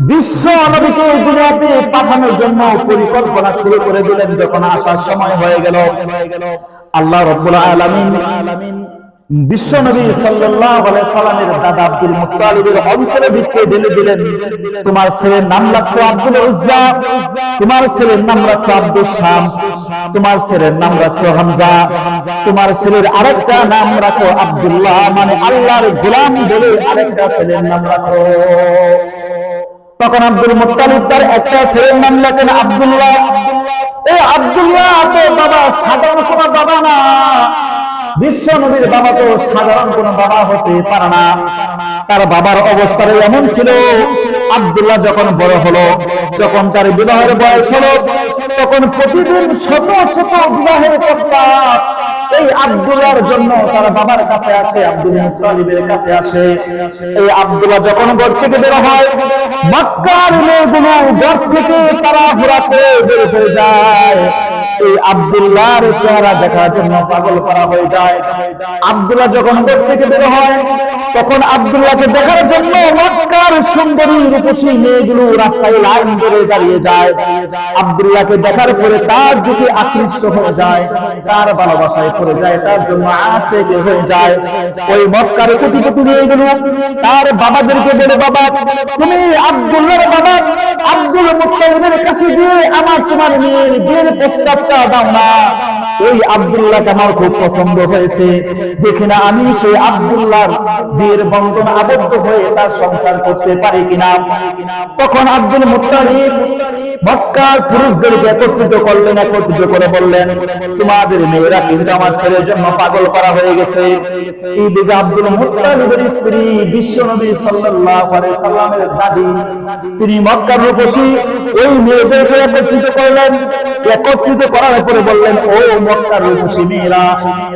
বিশ্ব নবীকে দুনিয়াতে পাঠানোর জন্য পরিকল্পনা শুরু করে দিলেন যখন আসার সময় হয়ে গেল। আল্লাহ রব্বুল আলামিন বিশ্ব নবী সাল্লামের দাদা আব্দুল ভিতরে ঢেলে দিলেন। তোমার ছেলের নাম আব্দুল উজ্জা, তোমার ছেলের নাম রাখছো আব্দুল তোমার ছেলের নাম হামজা, তোমার ছেলের আরেকটা নাম রাখো আব্দুল্লাহ মানে আল্লাহর গোলাম আরেকটা ছেলের নাম রাখো। তখন আব্দুল মুত্তালিব তার একটা ছেলের নাম লেখেন আব্দুল্লাহ। এই আব্দুল্লাহ তো বাবা, সাধারণ কোনো বাবা না। বিশ্ব নবীর বাবা তো সাধারণ কোন বাবা হতে পারে না। তার বাবার অবস্থা এমন ছিল, আব্দুল্লাহ যখন বড় হলো, যখন তার বিবাহের বয়স হলো, তখন প্রতিদিন শত শত বিবাহের প্রস্তাব এই আব্দুল্লাহর জন্য তার বাবার কাছে আসে, আব্দুল মুতালিবের কাছে আসে। এই আব্দুল্লাহ যখন ঘর থেকে বের হয়, মক্কার মেয়েগুলো ঘর থেকে তারা ঘোরাতে বের হয়ে যায়। এই আব্দুল্লাহর চেহারা দেখার জন্য পাগল করা হয়ে যায়। আব্দুল্লাহ যখন ঘর থেকে বের হয়, তখন আব্দুল্লাহকে দেখার জন্য মক্কার সুন্দরী রূপসী মেয়েগুলো রাস্তায় লাইন ধরে দাঁড়িয়ে যায়। আব্দুল্লাহকে দেখার পরে তার দিকে আকৃষ্ট হয়ে যায়, তার ভালোবাসায় পড়ে যায়, তার জন্য আশেকে হয়ে যায়। ওই মক্কার কোটি কোটি গেল। তার বাবাদেরকে বলে, বাবা, তুমি আব্দুল্লাহর বাবা, আব্দুল মুত্তালিবের কাছে গিয়ে আমার তোমার মেয়ের বিয়ের প্রস্তাবটা দাও না। ওই আব্দুল্লাহকে আমার খুব পছন্দ হয়েছে। যেখানে আমি সেই আব্দুল্লাহর বিয়ের বন্ধন আবদ্ধ হয়ে তার সংসার করতে পারি কিনা। তখন আব্দুল মুত্তালিব মক্কার পুরুষদেরকে একত্রিত করলেন, একত্রিত করে বললেন, তোমাদের মেয়েরা কিন্তু আমার ছেলের জন্য পাগল করা হয়ে গেছে। এই আব্দুল স্ত্রী সাল্লামের দাদি, তিনি মক্কার রূপসী, ওই মেয়েদেরকে একত্রিত করলেন। একত্রিত করার পরে বললেন ও মক্কার রূপসী মেয়েরা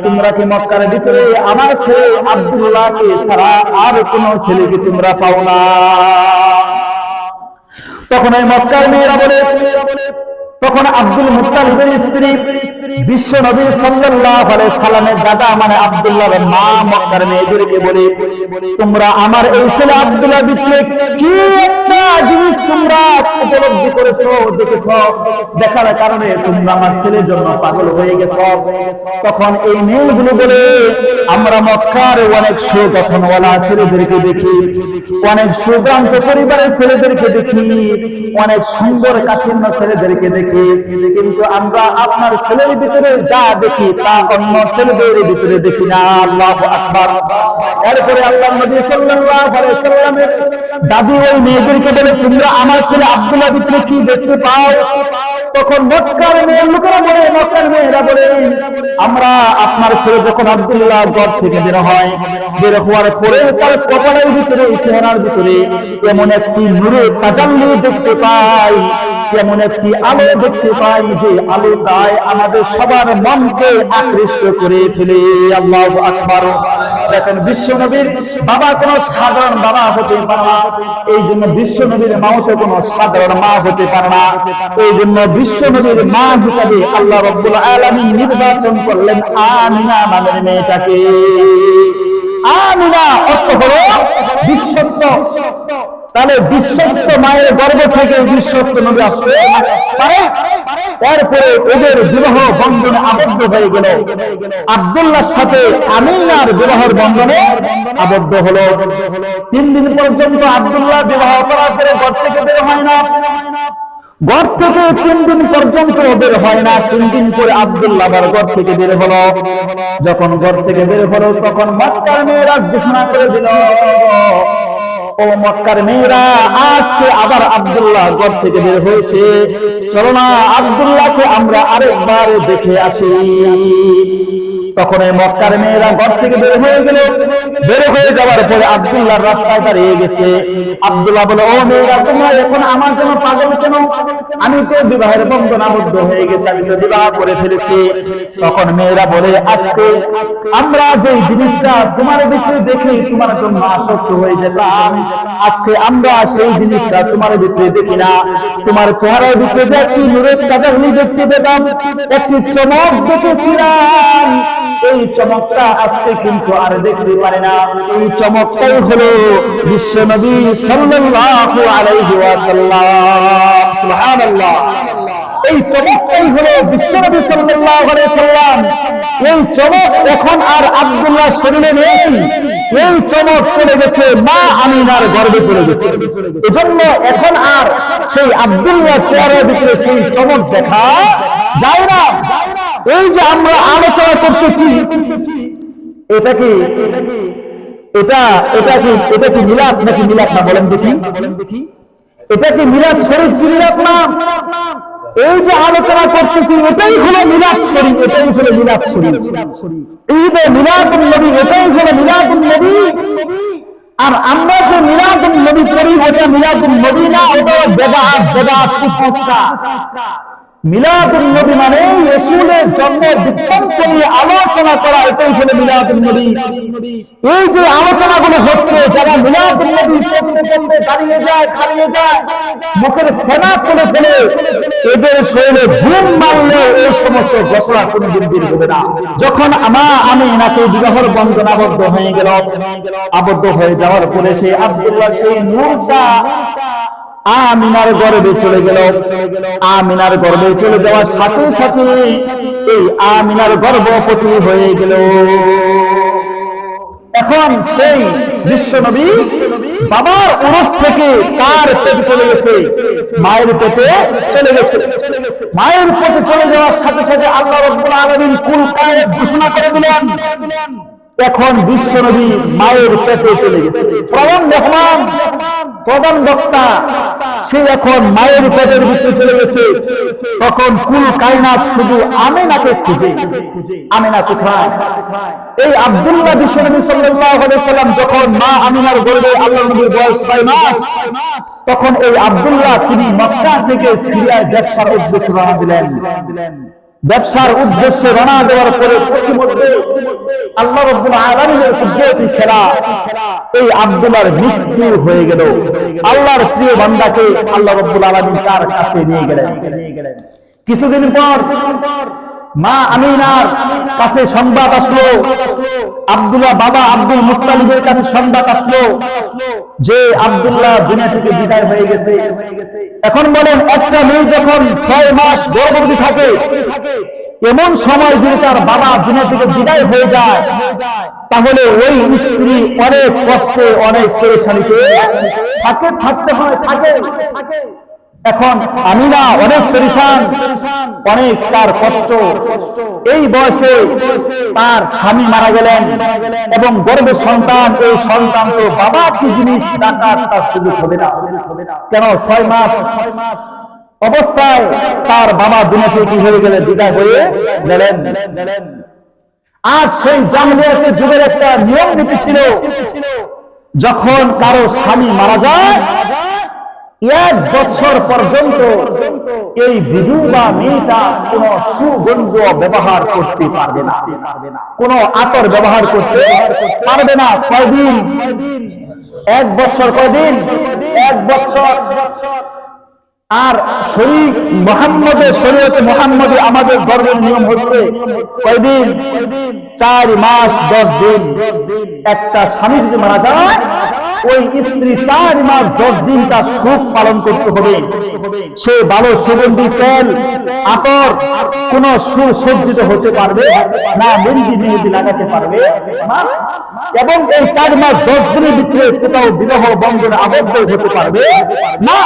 তোমরা কি মক্কার ভিতরে আমার ছেলে আব্দুল্লাহকে ছাড়া আর কোন ছেলেকে তোমরা পাও না? তখন এই মক্কার মেয়েরা বলে তখন আব্দুল মুত্তালিবের স্ত্রী বিশ্ব নবী সাল্লাল্লাহু আলাইহি সাল্লামের দাদা মানে আব্দুল্লাহর মা মক্কার মেয়েদেরকে বলে, তোমরা আমার এই ছেলে আব্দুল্লাহ বিচ্ছে কি একটা জিনিস তোমরা উপলব্ধি করেছ, দেখেছ? দেখার কারণে তোমরা আমার ছেলের জন্য পাগল হয়ে গেছো। তখন এই মেয়েগুলো বলে, আমরা মক্কার অনেক সুগঠনওয়ালা ছেলেদেরকে দেখি, অনেক সুভ্রান্ত পরিবারের ছেলেদেরকে দেখি, অনেক সুন্দর কাঠিন্য ছেলেদেরকে দেখি। কিন্তু আমরা আপনার ছেলের ভিতরে যা দেখি, তা অন্য ছেলেদের ভিতরে দেখি না। আল্লাহ আকবার। এরপরে আল্লাহ নবী সাল্লাল্লাহু আলাইহি সাল্লামের দাদি ওই মেয়েদেরকে বলে, তোমরা আমার ছেলে আব্দুল্লাহ ভিতরে কি দেখতে পাও? তখন মক্কার মেয়ের লোকেরা বলে মক্কার মেয়েরা বলে, আমরা আপনার ছেলে যখন আব্দুল্লাহ ঘর থেকে বের হয়, বের হওয়ার পরে তার কপালের ভিতরে, চেহারার ভিতরে এমন একটি নূরে তাজাল্লি দেখতে পাই, এমন একটি আলো দেখতে পাই যে আলো তাই আমাদের সবার মনকে আকৃষ্ট করে ফেলে। আল্লাহ আকবার। দেখেন বিশ্ব নবীর বাবা কোন সাধারণ বাবা হতে পারে না। এই জন্য বিশ্ব নবীর মাও তো কোন সাধারণ মা হতে পারে না। এই জন্য বিশ্ব নবীর মা হিসাবে আল্লাহ রব্বুল আলামিন নির্বাচন করলেন আমিনা নামের মেয়েটাকে। আমিনা অর্থ হলো বিশ্বস্ত তাহলে বিশ্বস্ত মায়ের গর্ভ থেকে বিশ্বস্ত নবী আসতে পারে। এরপরে ওদের বিবাহ বন্ধনে আবদ্ধ হয়ে গেল। আব্দুল্লাহর সাথে আমিনার বিবাহের বন্ধনে আবদ্ধ হলো। তিন দিন পর্যন্ত আব্দুল্লাহ বিবাহ করার পরে ঘর থেকে বের হয় না। ঘর থেকে তিন দিন পর্যন্ত বের হয় না। তিন দিন পরে আব্দুল্লাহ ঘর থেকে বের হলো। যখন ঘর থেকে বের হলো, তখন মক্কার মেয়েরা ঘোষণা করে দিল ও মক্কার আজকে আবার থেকে হয়েছে। চলো না আব্দুল্লাহকে আমরা আরেকবার দেখে আসি। তখন এই মক্কার মেয়েরা ঘর থেকে বের হয়ে গেল। বের হয়ে যাওয়ার পরে আব্দুল্লাহ রাস্তায় দাঁড়িয়ে গেছে। আব্দুল্লাহ বলে, ও মেয়েরা, তোমরা এখন আমার জন্য পাগল কেন? আমি তো বিবাহের বন্ধন আবদ্ধ হয়ে গেছে, আমি তো বিবাহ করে ফেলেছি। তখন মেয়েরা বলে, আজকে আমরা যে জিনিসটা তোমার ভিতরে দেখে তোমার জন্য আসক্ত হয়ে যেতাম আজকে আমরা সেই জিনিসটা তোমার ভিতরে দেখি না। তোমার চেহারার ভিতরে যে একটি নূরের কাজাগুলি দেখতে পেতাম একটি চমক দেখেছিলাম। এই চমকটা আজকে কিন্তু আর দেখতে পারে না। এই চমকটাই হলো বিশ্ব নবী সাল্লাল্লাহু আলাইহি ওয়াসাল্লাম। সুবহানাল্লাহ। এই চমকটাই হলো বিশ্বনবী সাল্লাল্লাহু আলাইহি সাল্লাম এই চমক এখন আর আব্দুল্লাহ শরীরে নেই। এই চমক চলে গেছে, মা আমিনার গর্বে চলে গেছে। এজন্য এখন আর সেই আব্দুল্লাহ চেহারার ভিতরে সেই চমক দেখা যায় না। এই যে আমরা আলোচনা করতেছি, এটা কি? এটা এটা কি এটা কি মিলাদ নাকি মিলাদ না বলেন দেখি। এটা কি মিলাদ শরীফ মিলাদ না? এই যে আলোচনা করতেছি, এটাই হলো মিলাদ শরীফ, এটাই হলো মিলাদ শরীফ। ঈদে মিলাদুন নবী, এটাই হলো মিলাদুন নবী। আর আমরা যে মিলাদুন নবী করি, এটা মিলাদুন নবী না ওটা বেদাত বেদাত কুসংস্কার। মানে মুখের ফেলে, এদের শরীরে ঘুম মারলে এই সমস্ত কোনদিন হবে না। যখন আমা আমি এনাকে বিবাহর বন্ধন আবদ্ধ হয়ে গেল, আবদ্ধ হয়ে যাওয়ার পরে সেই আব্দুল্লাহ সেই নূরটা আমিনার গর্বে চলে গেল। আমিনার গর্বে চলে যাওয়ার সাথে সাথে এই আমিনার গর্ভবতী হয়ে গেল। এখন সেই বিশ্ব নবী বাবার উরস থেকে তার পেটে চলে গেছে। মায়ের পেটে চলে গেছে। মায়ের পেটে চলে যাওয়ার সাথে সাথে আল্লাহ রব্বুল আলামিন কুল কায়েত ঘোষণা করে দিলেন। এখন বিশ্ব নবী মায়ের পেটে চলে গেছে। প্রধান দেখলাম প্রধান বক্তা, সে এখন মায়ের পেটের ভিতরে চলে গেছে। তখন কুল কায়নাত শুধু আমেনাকে খুঁজে, আমেনা কোথায়? এই আব্দুল্লাহ বিশ্ব সাল্লাল্লাহু আলাইহি সাল্লাম যখন মা আমিনার গর্ভে আল্লাহ নবীর বয়স 6 মাস, তখন এই আব্দুল্লাহ তিনি মক্কা থেকে সিরিয়ার ব্যবসার উদ্দেশ্যে রওনা দিলেন। ব্যবসার উদ্দেশ্যে রওনা দেওয়ার পরে আল্লাহ খেলা, এই আব্দুল্লাহর মৃত্যু হয়ে গেল। আল্লাহর প্রিয় বান্দাকে আল্লাহ রাব্বুল তার কাছে নিয়ে গেলেন। কিছুদিন পর মা আমিনার কাছে সংবাদ আসলো। আব্দুল্লাহ বাবা আব্দুল মুত্তালিবের কাছে সংবাদ আসলো যে আব্দুল্লাহ দুনিয়া থেকে বিদায় হয়ে গেছে। এখন বলেন, একটা মেয়ে যখন ছয় মাস গর্ভবতী থাকে, এমন সময় যদি তার বাবা দুনিয়া থেকে বিদায় হয়ে যায়, তাহলে ওই স্ত্রী অনেক কষ্টে, অনেক পরেশানিতে থাকে, থাকতে হয়, থাকে। এখন আমি না, অনেক পরিশান অনেক তার কষ্ট। এই বয়সে তার স্বামী মারা গেলেন এবং গর্ভ সন্তান, এই সন্তান তো বাবা কি জিনিস ডাকার তার সুযোগ হবে না। কেন? ছয় মাস অবস্থায় তার বাবা দুনিয়াতে কি হয়ে গেলেন? বিদায় হয়ে গেলেন। আর সেই জামলিয়াতের যুগের একটা নিয়ম নীতি ছিল, যখন কারও স্বামী মারা যায় এক বছর পর্যন্ত এই বিধু বা মেয়েটা কোন সুগন্ধ ব্যবহার করতে পারবে না। কোন আতর ব্যবহার করতে পারবে না। কয়দিন? এক বছর কয়দিন? এক বছর। আর শরীর মোহাম্মদের শরীয়তে মোহাম্মদে আমাদের ধর্মের নিয়ম হচ্ছে কয়দিন? চার মাস, দশ দিন। একটা স্বামী যদি মারা যায় ওই স্ত্রী চার মাস দশ দিন তার সুখ পালন করতে হবে। সে ভালো সুগন্ধি, তেল, আতর, কোন সুসজ্জিত হতে পারবে না, মেহেন্দি মেহেন্দি লাগাতে পারবে এবং এই চার মাস দশ দিনের ভিতরে কোথাও বিবাহ বন্ধনে আবদ্ধ হতে পারবে না।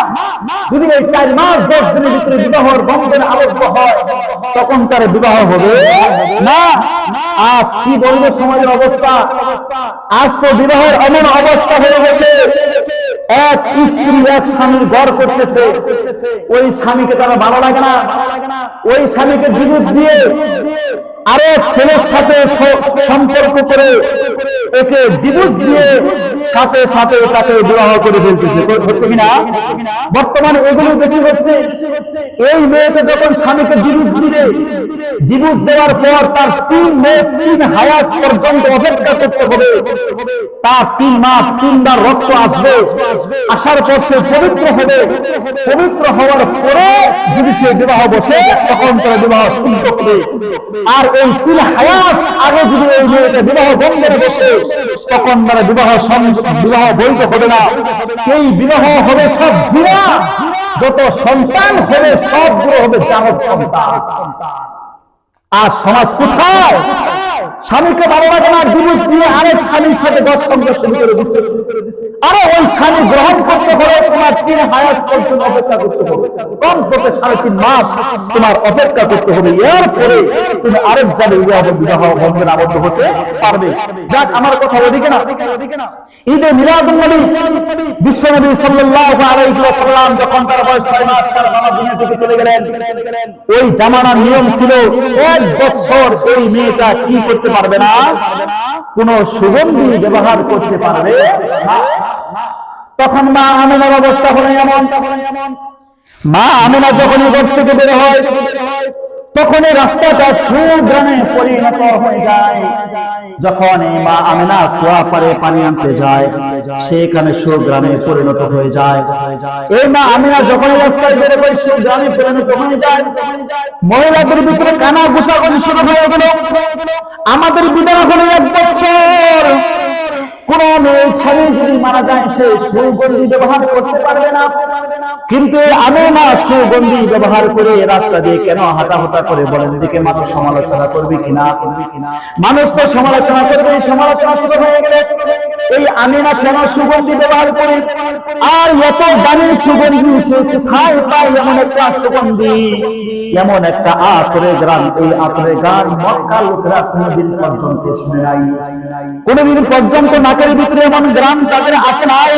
যদি এই চার মাস দশ দিনের ভিতরে বিবাহর বন্ধনে আবদ্ধ হয়, তখন তার বিবাহ হবে না। আজ কি বলব সমাজের অবস্থা? আজ তো বিবাহের এমন অবস্থা হয়ে ওই স্বামীকে তারা ভালো লাগে না। ওই স্বামীকে ডিভোর্স দিয়ে আরও ছেলের সাথে সম্পর্ক করে একে ডিভোর্স দিয়ে সাথে সাথে তাকে বিবাহ করে ফেলতেছে। হচ্ছে কিনা? বর্তমানে এগুলো বেশি হচ্ছে। এই মেয়েকে যখন স্বামীকে ডিভোর্স দিবে ডিভোর্স দেওয়ার পর তার তিন মাস, তিন হায়াস পর্যন্ত অপেক্ষা করতে হবে। তার তিন মাস, তিনবার রক্ত আসবে। আসার পর সে পবিত্র হবে। পবিত্র হওয়ার পরে যদি সে বিবাহ বসে, তখন তার বিবাহ শুদ্ধ হবে। আর এই তিন হায়াত আগে যদি এই মেয়েটা বিবাহ বন্ধনে হবে না। এই সন্তান হবে, সবগুলো হবে জানব সন্তান। আর সমাজ কোথায়? স্বামীকে ভালো লাগে না ডিভোর্স দিয়ে আরেক স্বামীর সাথে দশ সংখ্যা শুরু করে দিচ্ছে আরে ওই স্বামী গ্রহণ করতে হলে তোমার তিন হায়াত পর্যন্ত অপেক্ষা করতে হবে। কম করতে সাড়ে তিন মাস তোমার অপেক্ষা করতে হবে। এরপরে তুমি আরেক জানে বিবাহ বন্ধের আবদ্ধ হতে পারবে। যাক, আমার কথা ওদিকে না। ঈদে মিলাদুল নবী বিশ্বনবী সাল্লাল্লাহু আলাইহি ওয়াসাল্লাম যখন তার বয়স 6 মাস তার বাবা দুনিয়া থেকে চলে গেলেন। ওই জামানার নিয়ম ছিল, এক বছর ওই মেয়েটা কি করতে পারবে না? কোন সুগন্ধি ব্যবহার করতে পারবে না। তখন মা আমেনার অবস্থা হলো এমন। মা আমেনা যখনই ঘর থেকে বের হয় তখন এই রাস্তাটা সুগ্রামে পরিণত হয়ে যায়। যখন এই মা আমেনা কুয়া পারে পানি আনতে যায়, সেখানে সুগ্রামে পরিণত হয়ে যায়। এই মা আমেনা যখন রাস্তায় বের হয় সুগ্রামে পরিণত হয়ে যায়, মহিলাদের ভিতরে কানা ঘুষাঘুষি শুরু হয়ে গেল। আমাদের বিধান হলো এক বছর। কোন যদি মারা যায়, সে সুগন্ধি ব্যবহার করতে পারবে না। কিন্তু আমি না সুগন্ধি ব্যবহার করে রাস্তা দিয়ে কেন করে বলেন? এদিকে মানুষ সমালোচনা করবে কিনা? মানুষ তো সমালোচনা করবে, সমালোচনা শুরু হয়ে গেলে। এই আমি না কেন সুগন্ধি ব্যবহার করি? আর এত দামি সুগন্ধি সে পায়? এমন একটা সুগন্ধি, এমন একটা আতরে গ্রাম। এই আতরে গান মক্কা লোকেরা কোনদিন পর্যন্ত শুনে নাই। কোনদিন পর্যন্ত নাকের ভিতরে এমন গ্রাম তাদের আসে নাই।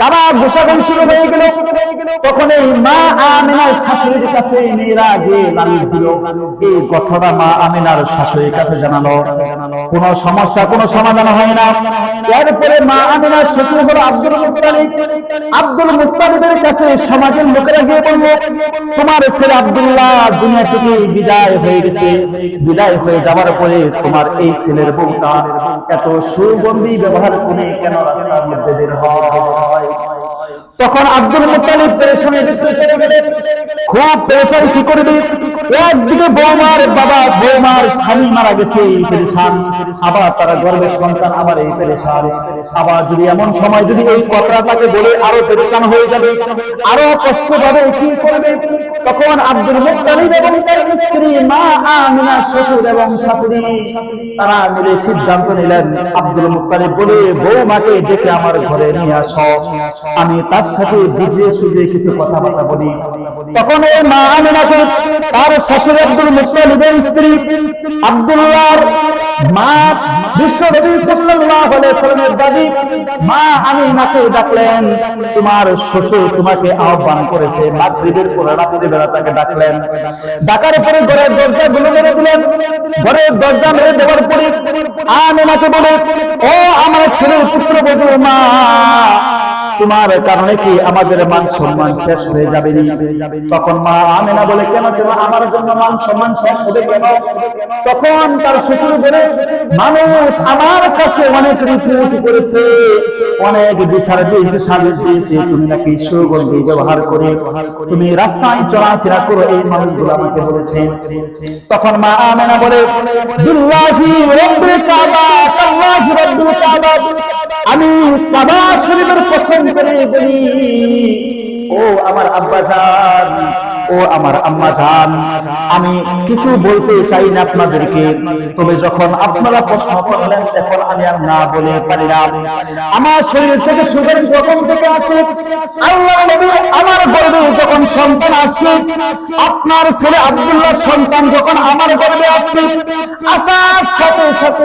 তারা গোসাগন শুরু হয়ে গেল। তখন এই মা আমিনার শাশুড়ির কাছে মেয়েরা গিয়ে লালিত দিল। এই কথাটা মা আমিনার শাশুড়ির কাছে জানালো। কোন সমস্যা, কোন সমাধান হয় না। এরপরে মা আমিনার শ্বশুর হলো আব্দুল মুত্তালিব। আব্দুল মুত্তালিবের কাছে সমাজের লোকেরা গিয়ে বলল, তোমার ছেলে আব্দুল্লাহ দুনিয়া থেকে বিদায় হয়ে গেছে। বিদায় হয়ে যাওয়ার পরে তোমার এই ছেলের বউটা এত সুগন্ধি ব্যবহার করে কেন রাস্তার মধ্যে বের হয়? তখন আব্দুল মুতালিব গেলেন। খুব পেরেশান কি করবে? একদিকে বৌমার বাবা, বৌমার স্বামী মারা গেছে, এই পেরেশান। আবার তারা গর্বে সন্তান, আবার এই পেরেশান। আবার যদি এমন সময় যদি এই কথাটা তাকে বলে আরও পেরেশান হয়ে যাবে, আরও কষ্ট পাবে কি করবে, তখন আব্দুল মুতালিব এবং তার স্ত্রী মা আমিনা, শ্বশুর এবং শাশুড়ি, তারা মিলে সিদ্ধান্ত নিলেন। আব্দুল মুতালিব বলে, বৌমাকে ডেকে আমার ঘরে নিয়ে আসো। আমি তার সাথে বুঝিয়ে সুঝিয়ে কিছু কথাবার্তা বলি। তখন এই মা আমিনাকে তার শ্বশুর আব্দুল স্ত্রী মা আহ্বান করেছে, মাগরিবের পরে বেলা তাকে ডাকলেন। ডাকার পরে ঘরের দরজা গুলো মেরে দিলেন। ঘরের দরজা মেরে দেওয়ার পরে আমিনাকে বলে, ও আমার ছেলের পুত্রবধূ মা তোমার কারণে কি আমাদের মান সম্মান শেষ হয়ে যাবে তখন মা আমেনা বলে, কেন কেন আমার জন্য মান সম্মান শেষ হবে কেন? তখন তার শ্বশুর বলে, মানুষ আমার কাছে অনেক রিপোর্ট করেছে, অনেক বিচার দিয়েছে দিয়েছে। তুমি নাকি সুগন্ধি ব্যবহার করে, তুমি রাস্তায় চলাফেরা করো, এই মানুষগুলো আমাকে বলেছে। তখন মা আমেনা বলে আমি কাবা শরীফের পছন্দ করে বলি, ও আমার আব্বা জান, ও আমার আম্মা জান, আমি কিছু বলতে চাই না আপনাদেরকে, তবে যখন আপনারা প্রশ্ন করলেন, তখন আমি আর না বলে পারি না আমার শরীর থেকে সুগর যখন থেকে আসে, আল্লাহ নবী আমার গর্ভে যখন সন্তান আসছে আপনার ছেলে আব্দুল্লাহ সন্তান যখন আমার গর্ভে আসছে আসার সাথে সাথে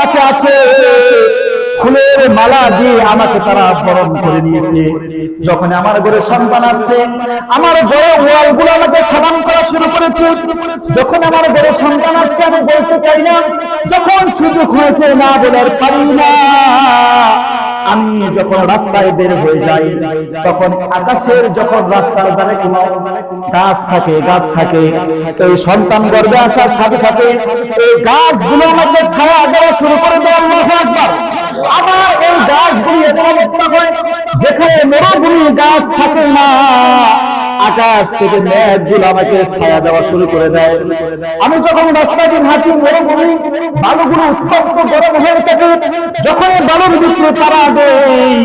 ফুলের মালা দিয়ে আমাকে তারা বরণ করে নিয়েছে। যখন আমার ঘরে সন্তান আসছে, আমার ঘরে ওয়ালগুলো আমাকে সাবান করা শুরু করেছে। যখন আমার ঘরে সন্তান আসছে, আমি বলতে চাই না, যখন সুযোগ হয়েছে না বলার পারি না। আমি যখন রাস্তায় বের হয়ে যাই, তখন আকাশের যখন রাস্তার ধারে গাছ থাকে গাছ থাকে। এই সন্তান গর্বে আসার সাথে সাথে এই গাছগুলো আমাকে ছায়া দেওয়া শুরু করে দেওয়া আবার এই গাছগুলি যেখানে মরুভূমি গাছ থাকে না। আকাশ থেকে মেঘগুলো আমাকে ছায়া দেওয়া শুরু করে দেয়। আমি যখন রাস্তা দিয়ে হাঁটি মরুভূমি, বালুগুলো উত্তপ্ত গরম হয়ে থাকে যখন বালুর ভিতরে তারা দেয়,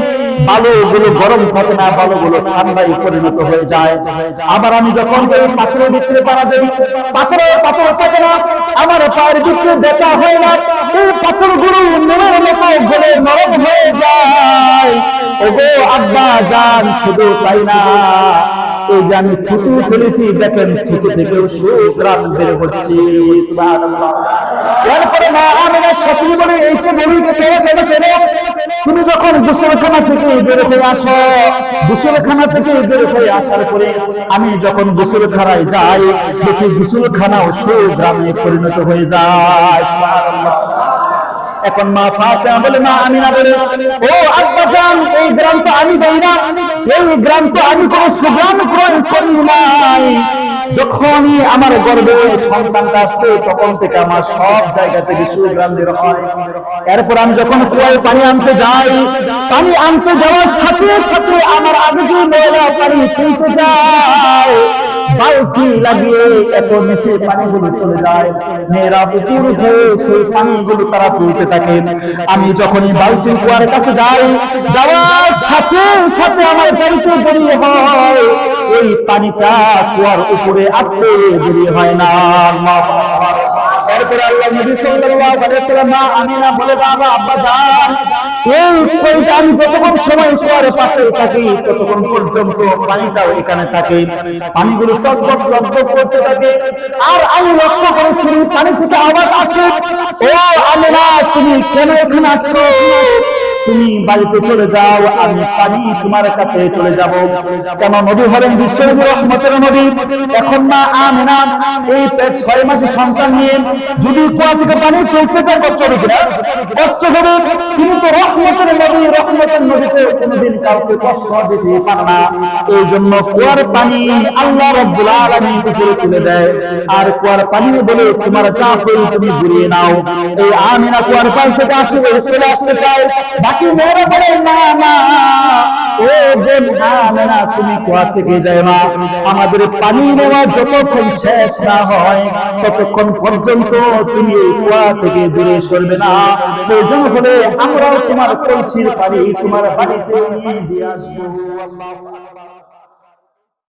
বালুগুলো গরম থাকে না, বালুগুলো ঠান্ডায় পরিণত হয়ে যায়। আবার আমি যখন পাথরের পাড়া দেই পাথর থাকে না, আমার পায়ের দেখা হয় না, এই পাথরগুলো নুনের মতো গলে নরম হয়ে যায়। ওগো আব্বা জান শুধু তাই না। এই যে আমি থুতু ফেলেছি, দেখেন থুতু বের হচ্ছে। এরপরে মা আমিনা শাশুড়ি বলে, এই কেন কেন কেন তুমি যখন গোসলখানা থেকে বের হয়ে আসো, গোসলখানা থেকে বের হয়ে আসার পরে আমি যখন গোসলখানায় যাই, দেখি সুগ্রামে পরিণত হয়ে যায়। এখন মা ফাতেমা বলে, মা, আমি না বলে, ও আব্বা জান, এই গ্রাম আমি দেই না। এই গ্রাম আমি কোনো সুগ্রাম গ্রহণ করি নাই। যখনই আমার গর্বে সন্তানটা আসছে তখন থেকে আমার সব জায়গা থেকে সুগ্রাম বের হয়। এরপর আমি যখন কুয়ায় পানি আনতে যাই, পানি আনতে যাওয়ার সাথে সাথে আমার আগে যে ময়লা পানি তুলতে যায়। বালতি লাগিয়ে এত পানিগুলো চলে যায়। মেয়েরা পুকুর হয়ে সেই পানিগুলো তারা তুলতে থাকে। আমি যখনই বালতি কুয়ার কাছে যাই, যাওয়ার সাথে সাথে আমার গাড়িতে দেরি হয়। এই পানিটা কুয়ার উপরে আসতে দেরি হয় না। এরপরে আল্লাহ নবী সাল্লাল্লাহু আলাইহি ওয়াসাল্লাম, মা আমিনা, বলে বাবা আব্বা জান। এই পানিটা আমি যতক্ষণ সময় কুয়ার পাশে থাকি, ততক্ষণ পর্যন্ত পানিটাও এখানে থাকে। পানিগুলো টকবক তুমি কেন এখানে আসছো? তুমি বাড়িতে চলে যাও, আমি পানি তোমার কাছে চলে যাব। কেন নদী হলেন বিশ্বের রহমতের নদী এখন না আমিনা এই পেট ছয় মাসে সন্তান নিয়ে যদি কুয়া থেকে পানি চলতে চায়, কষ্ট হবে কিনা? কষ্ট হবে। কিন্তু রহমতের নদী রহমতের নদীতে কোনোদিন কাউকে কষ্ট দিতে পারে না। এই জন্য কুয়ার পানি আল্লাহ রব্বুল আলামিন উপরে তুলে দেয়। আর কুয়ার পানি বলে তোমার যা করি তুমি ঘুরিয়ে নাও। এই আমিনা কুয়ার পানি থেকে আসে, চলে আসতে চায়। আমাদের পানি নেওয়া যতক্ষণ শেষ না হয়, ততক্ষণ পর্যন্ত তুমি এই কুয়া থেকে দূরে সরবে না। প্রয়োজন হলে আমরাও তোমার কলসির পানি তোমার বাড়িতে নিয়ে আসব।